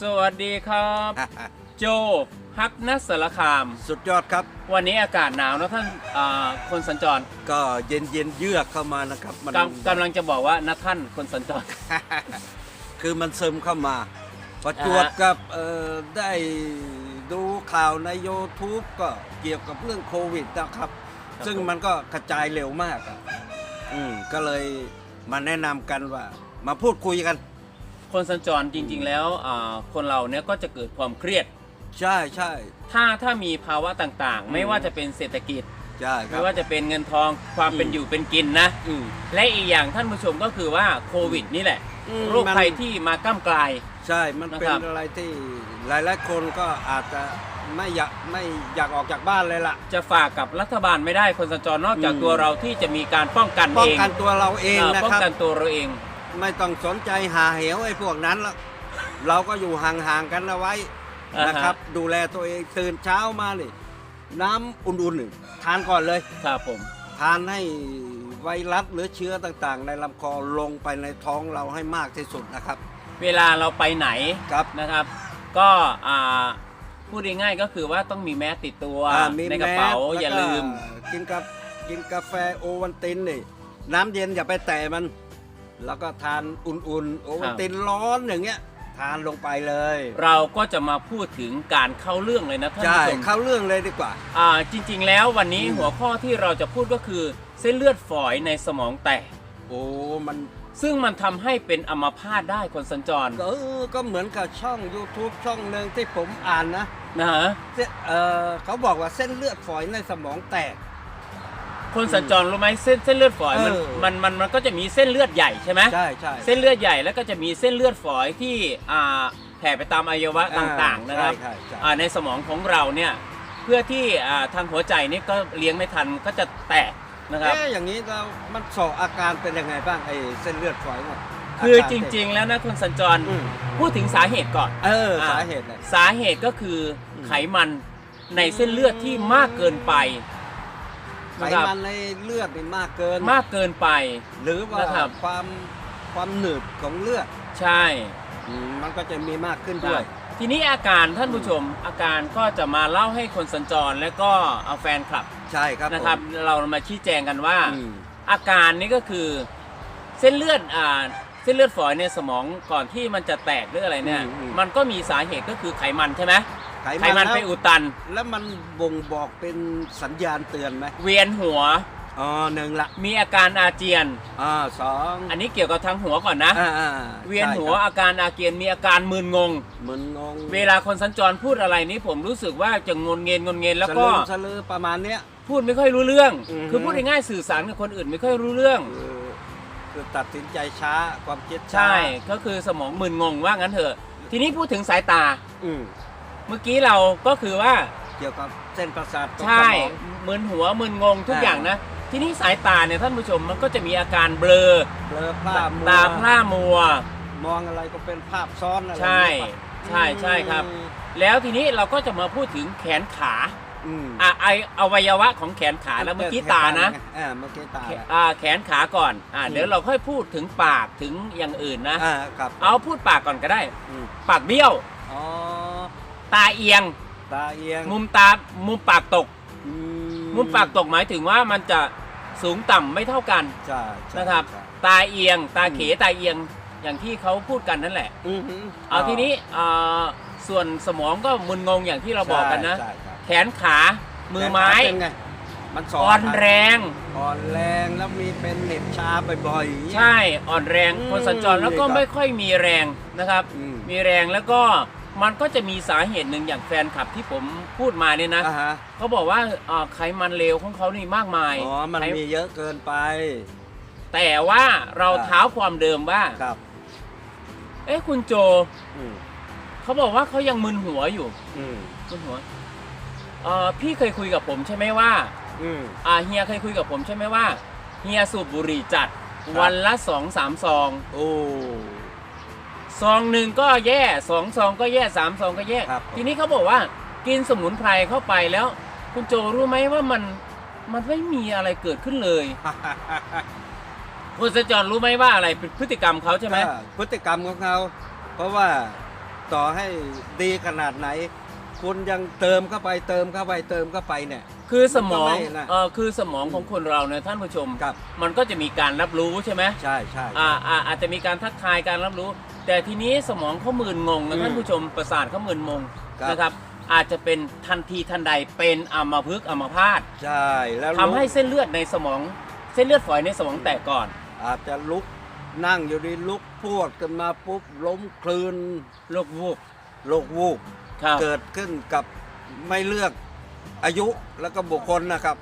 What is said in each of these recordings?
สวัสดีครับ โจฮักนัสสารคาม สุดยอดครับ วันนี้อากาศหนาวนะท่านอ่าคนสัญจรก็เย็นเย็นๆเยือกเข้ามานะครับมันกำกำลังจะบอกว่านะท่านคนสัญจร คือมันซึมเข้ามา ประจวบอ่าฮะกับเอ่อได้ดูข่าวใน YouTube ก็เกี่ยวกับเรื่องโควิดนะครับ ซึ่งมันก็กระจายเร็วมากอะอืมก็เลยมาแนะนำกันว่า มาพูดคุยกัน คนสัญจรจริง ๆ แล้วอ่าคนเราเนี่ยก็จะเกิดความเครียด ใช่ใช่ถ้าถ้ามีภาวะต่างๆ ไม่อืมว่าจะเป็นเศรษฐกิจ ใช่ครัไม่บ ว่าจะเป็นเงินทองความเป็นอืมอยู่เป็นกินนะ อืม และอีกอย่างท่านผู้ชมก็คือว่าโควิดนี่แหละ อืมโรคภัยที่มาก้ามกลาย ใช่ มันเป็นนะครับ อะไรที่หลายๆคนก็อาจจะไม่อยากไม่อยากออกจากบ้านเลยล่ะ จะฝากกับรัฐบาลไม่ได้คนสัญจรนอกจากอืม ตัวเราที่จะมีการป้องกันป้อเองงกันตัวเราเองอ่านะป้องครับ กันตัวเราเอง ไม่ต้องสนใจหาเหวไอ้พวกนั้นละเราก็อยู่ห่างๆกันเอาไว้อ่าฮะนะครับ ดูแลตัวเองตื่นเช้ามาเลยน้ำอุ่นๆหนึ่งทานก่อนเลยครับผม ทานให้ไวรัสหรือเชื้อต่างๆ ในลำคอลงไปในท้องเราให้มากที่สุดนะครับ เวลาเราไปไหนครับนะครับ ก็อ่าพูดง่ายๆก็คือว่าต้องมีแมสติดตัวอ่ามีในกระเป๋าแมสอย่าแวก็ลืม กินกับกินกาแฟโอวันตินนี่น้ำเย็นอย่าไปแตะมัน แล้วก็ทานอุ่นๆ โอวันตินร้อนอย่างเงี้ย ทานลงไปเลย เราก็จะมาพูดถึงการเข้าเรื่องเลยนะท่านใช่ผู้ชมเข้าเรื่องเลยดีกว่า อ่า จริง ๆ แล้ววันนี้อืมหัวข้อที่เราจะพูดก็คือเส้นเลือดฝอยในสมองแตก โอ้มันซึ่งมันทำให้เป็นอัมพาตได้คนสัญจร เออ ก็เหมือนกับช่อง YouTube ช่องหนึ่งที่ผมอ่านนะนะฮะเส้นเออเขาบอกว่าเส้นเลือดฝอยในสมองแตก คนสัญจรรู้ไหมเส้นเส้นเลือดฝอยมันเออ มันมันมันก็จะมีเส้นเลือดใหญ่ใช่ไหมใช่ใช่ เส้นเลือดใหญ่แล้วก็จะมีเส้นเลือดฝอยที่อ่าแผ่ไปตามอวัยวะต่างๆนะครับใช่ใช่ อ่าในสมองของเราเนี่ยเพื่อที่อ่าทางหัวใจนี่ก็เลี้ยงไม่ทันก็จะแตกนะครับ เอ๊ะอย่างนี้เรามันสอบอาการเป็นยังไงบ้างไอ้เส้นเลือดฝอยเนี่ยคือากาจริงๆแล้วนะคุณสัญจรอืมพูดถึงสาเหตุก่อน เอออ่า สาเหตุเลย สาเหตุก็คืออม ไขมันในเส้นเลือดที่มากเกินไป ไขนะครับมันในเลือดนี่มากเกิน มากเกินไป หรือว่านะครับ ความความหนืดของเลือดใช่ อืมมันก็จะมีมากขึ้นด้วยทีนี้อาการท่านผู้ชมอาการก็จะมาเล่าให้คนสัญจรและก็เอาแฟนคลับใช่ครับนะครับ ผมเรามาชี้แจงกันว่า อืม อาการนี้ก็คือเส้นเลือดอ่าเส้นเลือดฝอยในสมองก่อนที่มันจะแตกหรืออะไรเนี่ย อืมอืม มันก็มีสาเหตุก็คือไขมันใช่ไหม ไขไขมันมันแล้วไปอุดตัน แล้วมันบ่งบอกเป็นสัญญาณเตือนไหมเวียนหัว อ๋อหนึ่งละมีอาการอาเจียน อ่าสองอันนี้เกี่ยวกับทางหัวก่อนนะ อ่าอ่าเวียนหัวใช่ครับอาการอาเจียนมีอาการมึนงงมึนงงเวลาคนสัญจรพูดอะไรนี้ผมรู้สึกว่าจะงนเงนงนเงนแล้วสก็ลืมสลือประมาณเนี้ย พูดไม่ค่อยรู้เรื่อง อือฮึ คือพูดง่ายๆสื่อสารกับคนอื่นไม่ค่อยรู้เรื่อง คือคือตัดสินใจช้าความคิดช้าใช่ก็คือสมองมึนงงว่างั้นเถอะ ทีนี้พูดถึงสายตา อืม เมื่อกี้เราก็คือว่าเกี่ยวกับเส้นประสาทตรงใช่สมองมึนหัวมึนงงทุกอ่า อย่างนะ ทีนี้สายตาเนี่ยท่านผู้ชมมันก็จะมีอาการเบลอเบลอพลามัวตาพร่ามัว มองอะไรก็เป็นภาพซ้อนอะไรใช่ อย่างเงี้ยปะใช่ใช่ครับอืมแล้วทีนี้เราก็จะมาพูดถึงแขนขาอืมอะไออวัยวะของแขนขาแล้วเมื่อกี้ตานะ อ่าเมื่อกี้ตาแขอ่าแขนขาก่อนอ่าอืมเดี๋ยวเราค่อยพูดถึงปากถึงอย่างอื่นนะ อ่าครับเอาพูดปากก่อนก็ได้ อืมปากเบี้ยว อ๋อ ตาเอียง ตาเอียงมุมตามุมปากตก อืมุมปากตกหมายถึงว่ามันจะสูงต่ำไม่เท่ากันใช่ใช่นะครับ ใช่ตาเอียง ตาเขอืมตาเอียงอย่างที่เขาพูดกันนั่นแหละ อือหือเอาทีนี้อ่าส่วนสมองก็มึนงงอย่างที่เราบอกกันนะ ใช่ใช่แขนขามือไม้แขนขาเป็นไงมันสอ่อนแรง อ่อนแรงแล้วมีเป็นเหน็บชาบ่อยๆใช่อ่อนแรงอืมคนสัญจรแล้วก็นี่ครับ ไม่ค่อยมีแรงนะครับ อืม มีแรงแล้วก็ มันก็จะมีสาเหตุหนึ่งอย่างแฟนคลับที่ผมพูดมาเนี่ยนะอ่าฮะเขาบอกว่าอ่าไขมันเลวของเขานี่มากมายอ๋อมันไขมีเยอะเกินไป แต่ว่าเราครับเท้าความเดิมว่า ครับเอ๊ะคุณโจอืมเขาบอกว่าเขายังมึนหัวอยู่อืมมึนหัวเอ่อพี่เคยคุยกับผมใช่ไหมว่า อืม อ่าเฮียเคยคุยกับผมใช่ไหมว่าเฮียสูบบุหรี่จัด ครับ วันละสองสามซอง โอ้ ซองหนึ่งก็แย่สองซองก็แย่สามซองก็แย่ ครับทีนี้เขาบอกว่ากินสมุนไพรเข้าไปแล้ว คุณโจรู้ไหมว่ามันมันไม่มีอะไรเกิดขึ้นเลย คุณสจรรู้ไหมว่าอะไรเป็นพฤติกรรมเขาใช่ไหม ก็พฤติกรรมของเขา เพราะว่าต่อให้ดีขนาดไหน คุณยังเติมเข้าไปเติมเข้าไปเติมเข้าไปเนี่ย คือสมองมันก็ไม่น่ะเออคือสมองของคนเราเนี่ยท่านผู้ชม ครับ มันก็จะมีการรับรู้ใช่ไหมใช่ใช่ อ่าอ่าอาจจะมีการทักทายการรับรู้ แต่ทีนี้สมองเขามึนงงอืนะมท่านผู้ชมประสาทเขามึนงงครับ นะครับ อาจจะเป็นทันทีทันใดเป็นอัมพฤกษ์อัมพาตใช่แล้วทำให้เส้นเลือดในสมอง เส้นเลือดฝอยในสมองแตกก่อน อาจจะลุกนั่งอยู่ดีลุกพรวดกันมาปุ๊บล้มคลืนโรควูบโรควูบครับ เกิดขึ้นกับไม่เลือก อายุแล้วก็บุคคลนะครับ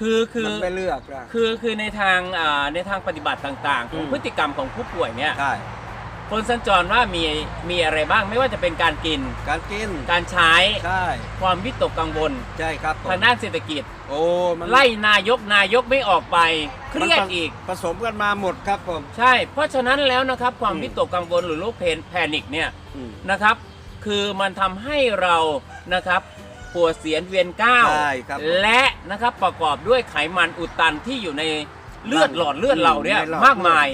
คือคือมันไม่เลือกนะคือคือในทางอ่าในทางปฏิบัติต่างๆของอืมพฤติกรรมของผู้ป่วยเนี่ยใช่คนสัญจรว่ามีมีอะไรบ้างไม่ว่าจะเป็นการกิน การกิน การใช้ ใช่ ความวิตกกังวล ใช่ครับผมทางด้านเศรษฐกิจ โอ้มันไล่นายกนายกไม่ออกไป เครียดมันผอีก ผสมกันมาหมดครับผม ใช่ เพราะฉะนั้นแล้วนะครับความอืมวิตกกังวลหรือโรคเพนแพนิคเนี่ยอืมนะครับ คือมันทำให้เรานะครับ ปวดเสียนเวียนก้าวใช่ครับและนะครับประกอบด้วยไขมันอุดตันที่อยู่ในเลือดหลอดเลือดเราเนี่ยในหลอดมากมาย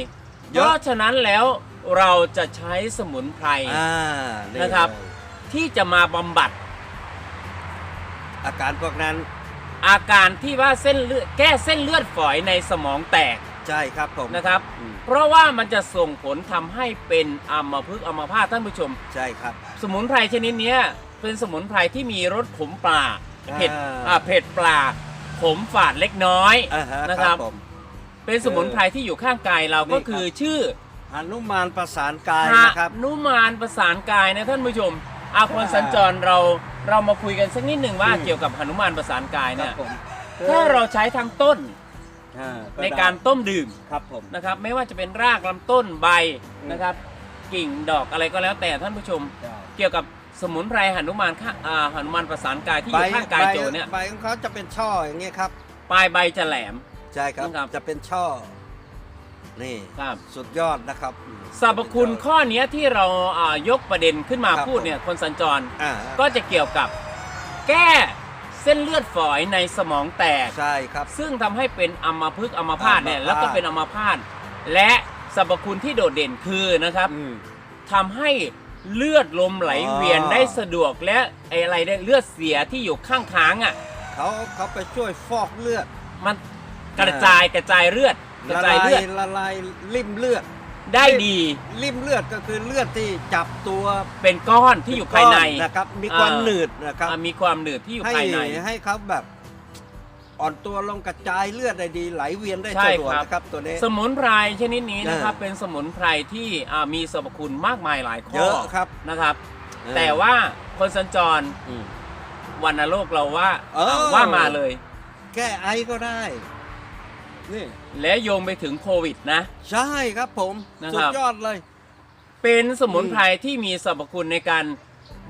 เยอะเพราะฉะนั้นแล้วเราจะใช้สมุนไพรอ่านะครับเลยที่จะมาบำบัด อาการพวกนั้น อาการที่ว่าเส้นเลือดแก้เส้นเลือดฝอยในสมองแตกใช่ครับผมนะครับอืมเพราะว่ามันจะส่งผลทำให้เป็นอัมพฤกษ์อัมพาตท่านผู้ชม ใช่ครับ สมุนไพรชนิดเนี้ย เป็นสมุนไพรที่มีรสขมปลาเผ็ดอ่าอ่าเผ็ดปลาขมฝาดเล็กน้อยอ่าฮะนะครับ ผม เป็นสมุนไพรที่อยู่ข้างกายเรานี่ก็ครับคือชื่อหนุมานประสานกายหนะครับ นุมานประสานกายนะท่านผู้ชมอาคนสัญจรเราเรามาคุยกันสักนิดหนึ่งว่าอืม เกี่ยวกับหนุมานประสานกายครัเนี่ยบผมถ้าเราใช้ทั้งต้นอ่าในการต้มดื่ม ครับผม นะครับไม่ว่าจะเป็นรากลำต้นใบอืม นะครับ กิ่งดอกอะไรก็แล้วแต่ท่านผู้ชมใช่เกี่ยวกับ สมุนไพรหนุมานข้าอ่าหนุมานประสานกายที่อยู่ข้างกายโจเนี่ยใบของเขาจะเป็นช่ออย่างเงี้ยครับปลายใบจะแหลม ใช่ครับ นะครับจะเป็นช่อ นี่ครับ สุดยอดนะครับ สรรพคุณข้อเนี้ยที่เราอ่ายกประเด็นขึ้นมาครับ พูดเนี่ยคนสัญจรอ่าก็จะเกี่ยวกับ แก้เส้นเลือดฝอยในสมองแตก ใช่ครับ ซึ่งทำให้เป็นอัมพฤกษ์อัมพาตเนี่ยอัมพาต แล้วก็เป็นอัมพาตและสรรพคุณที่โดดเด่นคือนะครับอืมทำให้ เลือดลมไหลเวียนอ๋อได้สะดวกและไอ้อะไรเนี่ยเลือดเสียที่อยู่ข้างค้างอะ เขาเขาไปช่วยฟอกเลือด มันกระจายกระจายเลือดกระละจาลายยเลือดละลายริ่มเลือด ได้ดีริ่มเลือดก็คือเลือดที่จับตัวเป็นก้อนที่อยู่ภายในก้อนนะครับ มีความอ่า หนืดนะครับ อะมีความหนืดที่อยู่ให้ภายใน ให้เขาแบบ อ่อนตัวลงกระจายเลือดได้ดีไหลเวียนได้ใช่สะดวกครับนะครับตัวนี้ สมุนไพรชนิดนี้นะครับเออเป็นสมุนไพรที่อ่ามีสรรพคุณมากมายหลายข้เยออะครับนะครับเออแต่ว่าคนสัญจรอืมวันโลกเราว่าเออว่ามาเลย แก้ไอก็ได้นี่และโยงไปถึงโควิดนะ ใช่ครับผมนะสุครัดบยอดเลย เป็นสมุนไพรที่มีสรรพคุณในการ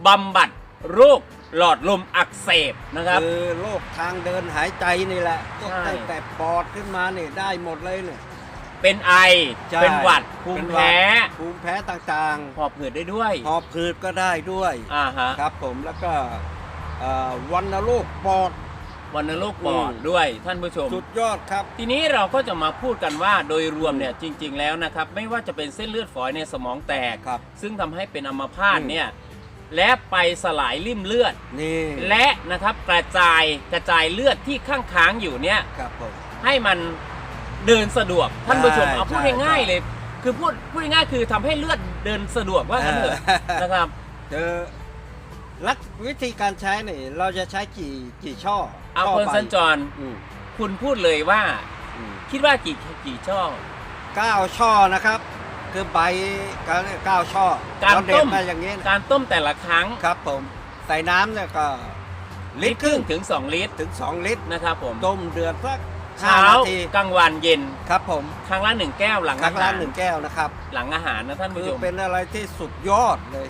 บำบัดโรค หลอดลมอักเสบนะครับ คือโรคทางเดินหายใจนี่แหละก็ใช่ ตั้งแต่ปอดขึ้นมาเนี่ยได้หมดเลยเนี่ยเป็นไอ ใช่เป็นหวัดภูเป็มินหวัดแพ้ภูมิแพ้ต่างหอบหืดได้ด้วยๆหอบผืดก็ได้ด้วยอ่าฮะครับผมแล้วก็เอ่อวัณโรคปอด วันโรคปอดอืม ด้วยท่านผู้ชม สุดยอดครับ ทีนี้เราก็จะมาพูดกันว่าโดยรวมเนี่ยจริง ๆ แล้วนะครับ ไม่ว่าจะเป็นเส้นเลือดฝอยในสมองแตก ครับซึ่งทำให้เป็นอัมพาตอืมเนี่ย และไปสลายริ่มเลือด นี่ และนะครับกระจายกระจายเลือดที่ข้างค้างอยู่เนี่ยครับผม ให้มันเดินสะดวกท่านผู้ชมใช่เอาพูดใช่ง่ายใช่ๆเลย คือพูดพูดง่ายๆคือทำให้เลือดเดินสะดวกว่างั้นเถอะเออ นะครับเจอลักวิธีการใช้เนี่ยเราจะใช้กี่กี่ช่อเอาช่คนใบสัญจรอืมคุณพูดเลยว่า อืมคิดว่ากี่กี่ช่อเก้าช่อนะครับ คือใบเก้าช่อการเด็ต้ดมมาอย่างนี้นะการต้มแต่ละครั้งครับผม ใส่น้ำเนี่ยก็ ลิตรครึ่งถึง 2 ลิตรถึง 2 ลิตรนะครับผมต้มเดือดสักห้าเช้านาทีกลางวันเย็น ครับผมครั้งละหนึ่งแก้วหลังครั้อางหาละรหนึ่งแก้วนะครับหลังอาหารนะท่านคืผู้อชมเป็นอะไรที่สุดยอดเลย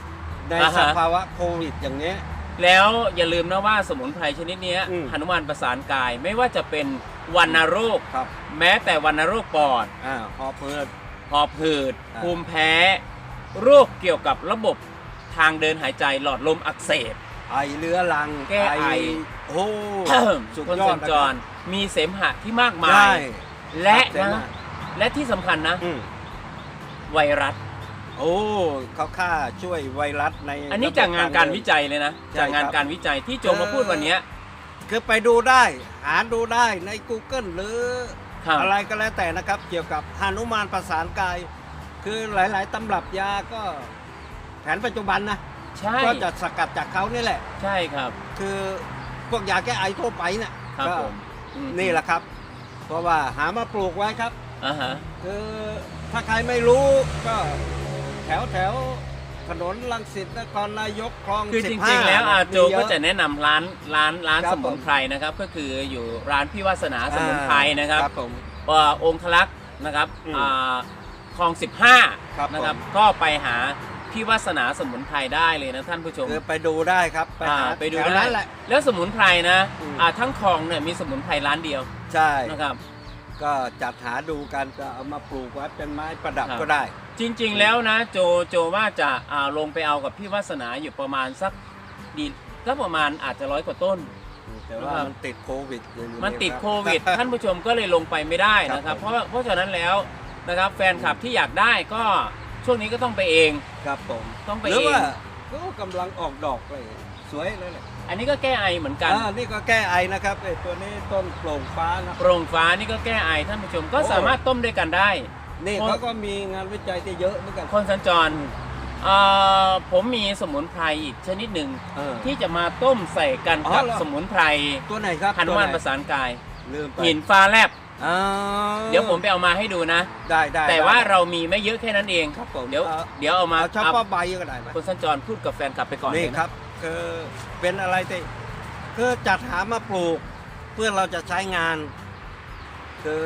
ในอ่าฮะ สภาวะโควิดอย่างนี้ยแล้วอย่าลืมนะว่าสมุนไพรชนิดเนี้ยอืม หนุมานประสานกายไม่ว่าจะเป็นวัณโรค ครับแม้แต่วัณโรคปอด อ่าพอเพิด หอบหืดอ่า ภูมิแพ้ โรคเกี่ยวกับระบบทางเดินหายใจหลอดลมอักเสบ ไอเรื้อรังแก้ไอ โอ้ สุดคนยอสัดญนะจครบมีเสมหะที่มากมาใช่ยและครับนะและที่สำคัญนะ อืมไวรัส โอ้เขาฆ่าช่วยไวรัสในอันนี้จากงานการวิยจัยเลยนะ ใช่จากงานครับ การวิจัยที่โจมาพูดวันเนี้ย คือไปดูได้ หาดูได้ใน Google หรือ ครับ อะไรก็แล้วแต่นะครับ เกี่ยวกับหานุมานประสานกาย คือหลาย ๆ ตำรับยาก็แผนปัจจุบันนะใช่ก็จะสกัดจากเขานี่แหละ ใช่ครับ คือพวกยาแก้ไอทั่วไปเนี่ยครับก็ผมอืมนี่แหละครับ เพราะว่าหามาปลูกไว้ครับ อ่าฮะคือถ้าใครไม่รู้ก็แถวแถว ถนนลังสิตนครนายกคลองคือจ15ริงๆ แล้วอาโจมีเยก็จะแนะนำร้านร้านร้านครับสมุนไพรนะครับ ก็คืออยู่ร้านพี่วาสนาสมุนไพรนะครับครับผม เอ่อองคลักษ์นะครับอืมอ่าคลอง ครับ 15นะครับผมก็ไปหาพี่วาสนาสมุนไพรได้เลยนะท่านผู้ชม คือไปดูได้ครับไปอ่าหาไปดูแถวได้ นั้นแหละ แล้วสมุนไพรนะอืม อ่าทั้งคลองเนี่ยมีสมุนไพรร้านเดียวใช่ นะครับ ก็จัดหาดูกันก็เอามาปลูกไว้เป็นไม้ประดับครับ ก็ได้ จริงๆแล้วนะโจโจว่าจะอ่าลงไปเอากับพี่วาสนาอยู่ประมาณสักดีก็ประมาณอาจจะร้อยกว่าต้น แต่ว่าครับมันติดโควิดอยู่มันติดรับโควิด ท่านผู้ชมก็เลยลงไปไม่ได้นะครับครับผมเพราะว่าเพราะฉะนั้นแล้วนะครับแฟนคลับที่อยากได้ก็ช่วงนี้ก็ต้องไปเองครับผมต้องไปหรือเองว่าก็กำลังออกดอกเลยสวยเลยแหละอันนี้ก็แก้ไอเหมือนกัน อ่านี่ก็แก้ไอนะครับไอ้ตัวนี้ต้นโปร่งฟ้านะ โปร่งฟ้านี่ก็แก้ไอท่านผู้ชมก็โอ้ สามารถต้มด้วยกันได้ นี่โอ้เขาก็มีงานวิจัยที่เยอะเหมือนกันคนสัญจรเอ่อผมมีสมุนไพรอีกชนิดหนึ่งเออ ที่จะมาต้มใส่กันอ๋อกับเหรอ สมุนไพรตัวไหนครับหันุมานตัวไหประสานกายลืมไปหินฟ้าแลบอ่าเดี๋ยวผมไปเอามาให้ดูนะ ได้ได้แต่ได้ว่าเรามีไม่เยอะแค่นั้นเองครับผมเดี๋ยวอา เดี๋ยวเอามาเอาเฉเอาพาะใบก็ได้ไหม คนสัญจรพูดกับแฟนกลับไปก่อนนี่เลยนะ ครับคือเป็นอะไรที่คือจัดหามาปลูก เพื่อเราจะใช้งาน คือ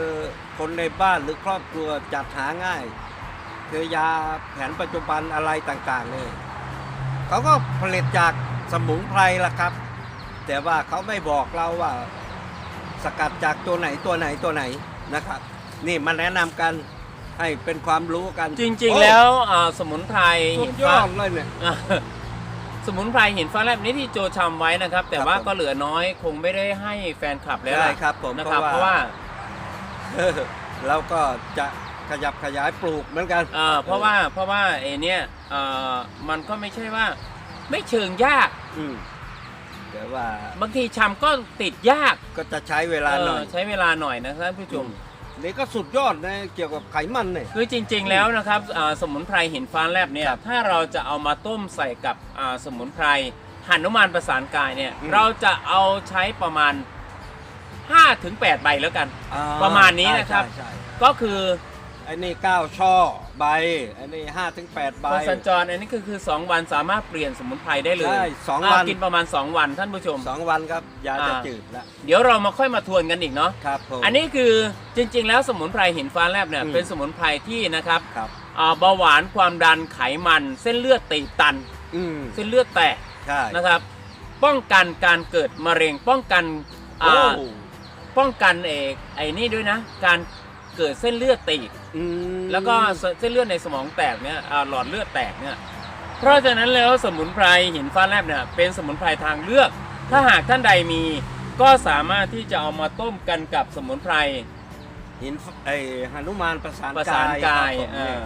คนในบ้านหรือครอบครัวจัดหาง่ายคือยาแผนปัจจุบันอะไรต่างๆเลยเขาก็ผลิตจากสมุนไพรละครับ แต่ว่าเขาไม่บอกเราว่า สกัดจากตัวไหนตัวไหนตัวไหนนะครับ นี่มาแนะนำกันให้เป็นความรู้กันจริงโอ้ๆแล้วอ่าสมุนไพรสุหิดนยฟ้าอดเลยเนี่ย อะสมุนไพรหินฟ้าแลบนี้ที่โจชำไว้นะครับ แต่ครับว่าผมก็เหลือน้อยคงไม่ได้ให้แฟนคลับแล้วใช่ล่ะครับผมนะครับเพเพราะราะว่า ว่า เราก็จะขยับขยายปลูกเหมือนกันเอ่อเพราะว่าเพราะว่าไอเนี้ยเอ่อมันก็ไม่ใช่ว่า ไม่เชิงยากอืมแต่ว่าบางทีชำก็ติดยากก็จะใช้เวลาหน่อยเออใช้เวลาหน่อยนะท่านผู้ชมนี่ก็สุดยอดนะเกี่ยวกับไขมันเนี่ยคือจริง ๆ แล้วนะครับอ่าสมุนไพรหินฟ้าแลบเนี่ยครับถ้าเราจะเอามาต้มใส่กับอ่าสมุนไพรหันุมานประสานกายเนี่ยอืมเราจะเอาใช้ประมาณ 5-8ใบแล้วกัน อ่ประมาณนี้นะครับ ใช่ใช่ก็คือไอ้นี่เก้าช่อใบไอ้นี่ห้าถึงแปดใบ คนสัญจรอันนี้ก็คือ 2 วันสามารถเปลี่ยนสมุนไพรได้เลยใช่สองาวันกินประมาณ 2 วันท่านผู้ชม สองวันครับยาจะอ่า จืดแล้วเดี๋ยวเรามาค่อยมาทวนกันอีกเนาะครับผม อันนี้คือจริง ๆ แล้วสมุนไพรหินฟ้าแลบเนี่ยอืม เป็นสมุนไพรที่นะครับครับ อ่าเบาหวานความดันไขมัน เส้นเลือดตีบตัน อืมเส้นเลือดแตกใช่ นะครับ ป้องกันการเกิดมะเร็งป้องกันโอ้อ่า ป้องกันเอกไอ้นี่ด้วยนะ การเกิดเส้นเลือดตีบอืมแล้วก็เสเส้นเลือดในสมองแตกเนี่ยอ่าหลอดเลือดแตกเนี่ยเพราะฉะนั้นแล้วสมุนไพรหินฟ้าแลบเนี่ยเป็นสมุนไพรทางเลือก ถ้าหากท่านใดมี ก็สามารถที่จะเอามาต้มกันกับสมุนไพรหินไอ้หนุมานประสานประสานกายครับผมเอนี่อ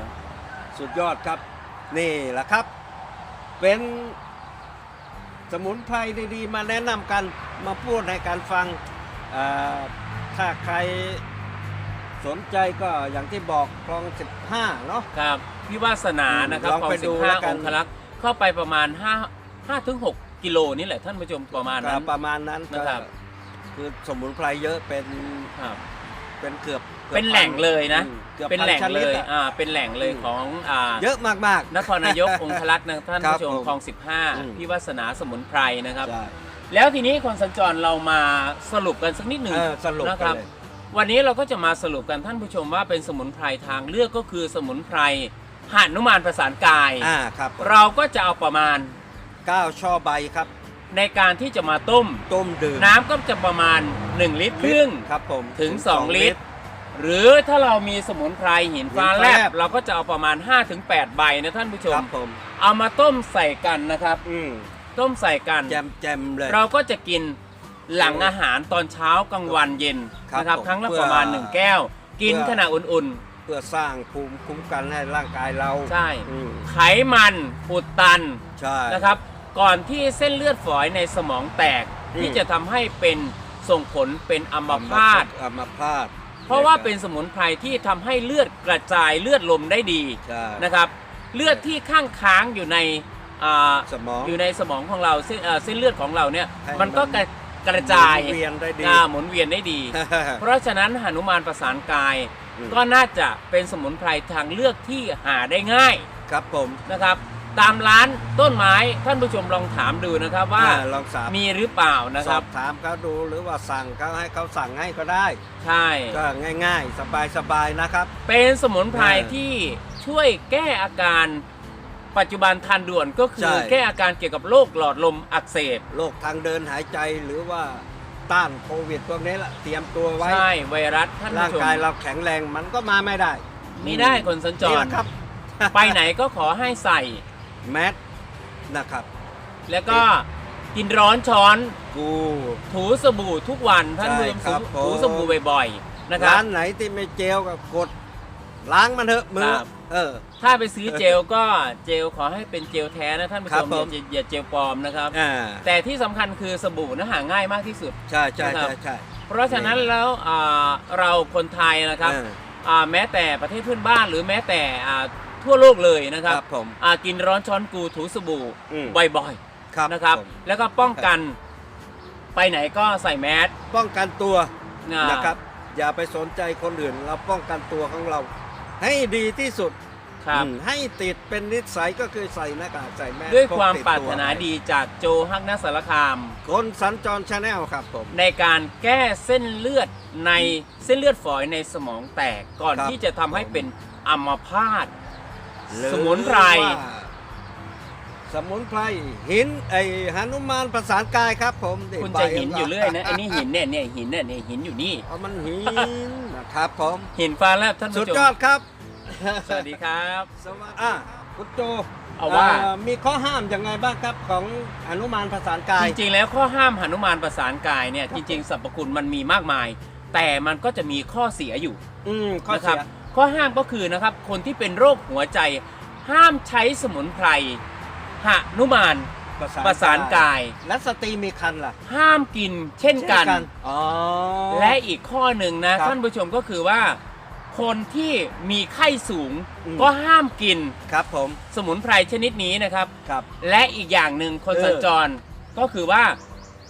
สุดยอดครับ นี่แหละครับ เป็นสมุนไพรดีๆ มาแนะนำกันมาพูดให้การฟังอ่า ถ้าใครสนใจก็อย่างที่บอกคลอง 15 เนาะ ครับพี่วาสนานะครับลองของไปสิดูบห้าแล้วกัอน งคลักษ์เข้าไปประมาณ5 5ถึง6กิโลนี่แหละท่านผู้ชมประมาณนั้น ประมาณนั้นก็นะครับ คือสมุนไพรเยอะเป็นครับ เป็นเกือบกือบเป็นแหล่งเลยนะ อืมกือบเป็นแหล่งพัชเลดยอะ อ่าเป็นแหล่งเลยอืม ของอ่า เยอะมาก นครนายก องคลักษ์นะท่านครับผู้ชมผมคลอง อืม 15 พี่วาสนาสมุนไพรนะครับ ๆใช่ แล้วทีนี้คนสัญจรเรามาสรุปกันสักนิดหนึ่งเออสรุปนะกัคนรับเลย วันนี้เราก็จะมาสรุปกันท่านผู้ชมว่าเป็นสมุนไพรทางเลือกก็คือสมุนไพรหันุมานประสานกาย อ่าครับเราก็จะเอาประมาณเก้าช่อใบครับในการที่จะมาต้ม ต้มดื่มน้ำก็จะประมาณ 1 ลิตรครึ่ง ครับผม ถึง 2 ลิตร หรือถ้าเรามีสมุนไพรหินฟ้าหินฟ้าแลแลบ บ เราก็จะเอาประมาณ 5-8 ใบนะท่านผู้ชคมรับผม เอามาต้มใส่กันนะครับ อืม ต้มใส่กัน แจมแจมๆเลย เราก็จะกินหลังอาหารตอนเช้ากลางวันเย็นครับนะครับผมครั้งละเพื่อประมาณ1แก้ว กินเพื่อขณะอุ่นเพื่อสร้างภูมิคุ้มกันให้ร่างกายเราใช่ อืมไขมันอุดตันใช่ นะครับ ก่อนที่เส้นเลือดฝอยในสมองแตกอืม ที่จะทำให้เป็นส่งผลเป็นอัมพาตอัมพาตเพราะว่าเป็นสมุนไพรที่ทำให้เลือดกระจายเลือดลมได้ดีใช่ นะครับ เลือดที่ข้างค้างอยู่ใน อ่าสมอง อยู่ในสมองของเราเส้นเอ่อเส้นเลือดของเราเนี่ยให้มันก็มันกระกระจายหมุนเวียนได้ดี อ่าหมุนเวียนได้ดี เพราะฉะนั้นหนุมานประสานกาย อืม ก็น่าจะเป็นสมุนไพรทางเลือกที่หาได้ง่ายครับผมนะครับ ตามร้านต้นไม้ท่านผู้ชมลองถามดูนะครับว่าอ่ลองสามมีหรือเปล่านะสครัอบบถามเขาดูหรือว่าสั่งเขาให้เขาสั่งให้ก็ได้ ใช่ ก็ง่าย ๆ สบายๆนะครับ เป็นสมุนไพรเออที่ช่วยแก้อาการ ปัจจุบันทันด่วนก็คืใช่ อแก้อาการเกี่ยวกับโรคหลอดลมอักเสบ โรคทางเดินหายใจหรือว่าต้านโควิดพวกนี้ละเตรียมตัวไว้ ใช่ไวรัสท่านร่างผู้ชมกายเราแข็งแรงมันก็มาไม่ได้ไม่ได้คนสัญจนี่ร แหละครับ ไปไหนก็ขอให้ใส่ แมสนะครับ แล้วก็กินร้อนช้อนกู ถูสบู่ทุกวันท่านผู้ชมใช่ครับถูผมสบู่บ่อยๆนะครับร้านไหนที่ไม่เจลก็กด ล้างมันเถอะมือครับ เออ ถ้าไปซื้อเจลก็เจลขอให้เป็นเจลแท้นะท่านผู้ครัชบมผม อย่าอย่าเจลปลอมนะครับ อ่าแต่ที่สำคัญคือสบู่นะหาง่ายมากที่สุด ใช่ใช่นะครัใช่บใช่ เพราะฉะนั้นแล้วอ่าเราคนไทยนะครับเอออ่าแม้แต่ประเทศเพื่อนบ้านหรือแม้แต่อ่าทั่วโลกเลยนะครับครับผมอ่ากินร้อนช้อนกูถูสบู่อืมบ่อยครับๆนะครับผมแล้วก็ป้องกันไปไหนก็ใส่แมสป้องกันตัวอ่านะครับ อย่าไปสนใจคนอื่นเราป้องกันตัวของเรา ให้ดีที่สุดครับ อืมให้ติดเป็นนิสัยก็คือใส่หน้ากากใส่แมสด้วยพกความติปรารตัวถนาดีจากโจฮักนัสสารคาม คนสัญจรชาแนลครับผม ในการแก้เส้นเลือดในเส้นเลือดฝอยในสมองแตกก่อนครับ ที่จะทำให้เป็นอัมพาตหรือสมุนไพร ว่าสมุนไพรหินไอหนุมานประสานกายครับผมนี่คุณใบจะหินอยู่เรื่อยนะไอ้นี่หินเนี่ยเนี่ยหินเนี่ยเนี่ยหินอยู่นี่ เอามันหินนะครับผม หินฟ้าแลบท่านสุผู้ดชมยอดครับ สวัสดีครับ สวัสดีอะคุณโจเอาว่ามีข้อห้ามยังไงบ้างครับของอนุมานประสานกาย จริงๆ แล้วข้อห้ามหนุมานประสานกายเนี่ยจริงๆสรรพคุณมันมีมากมาย แต่มันก็จะมีข้อเสียอยู่อืมข้อนะคเสีรับยข้อห้ามก็คือนะครับคนที่เป็นโรคหัวใจ ห้ามใช้สมุนไพรหนุมานประสานกาย และสตรีมีคันล่ะห้ามกินเช่นกัน อ๋อ และอีกข้อหนึ่งนะครับ ท่านผู้ชมก็คือว่า คนที่มีไข้สูงอืม ก็ห้ามกินครับผม สมุนไพรชนิดนี้นะครับ ครับ และอีกอย่างหนึ่งคนเออสัญจรก็คือว่า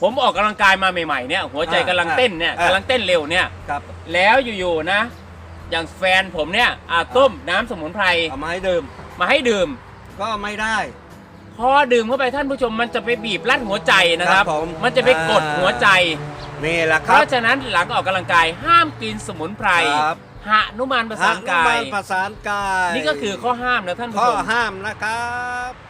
ผมออกกำลังกายมาใหม่ๆเนี่ย หัวใจอ่ากำลังเต้นเนี่ยอ่ากำลังเต้นเร็วเนี่ย ครับ แล้วอยู่ๆนะ อย่างแฟนผมเนี่ยอ่าต้มน้ำสมุนไพรเอามาให้ดื่ม มาให้ดื่ม ก็ไม่ได้ พอดื่มเข้าไปท่านผู้ชมมันจะไปบีบรัดหัวใจนะครับ ครับผมมันจะไปกดหัวใจ นี่แหละเพครับราะฉะนั้นหลังออกกำลังกายห้ามกินสมุนไพร ครับ หนุมานประสานกาหนุมยประสานกาย นี่ก็คือข้อห้ามนะท่านผู้ข้อชม ห้ามนะครับ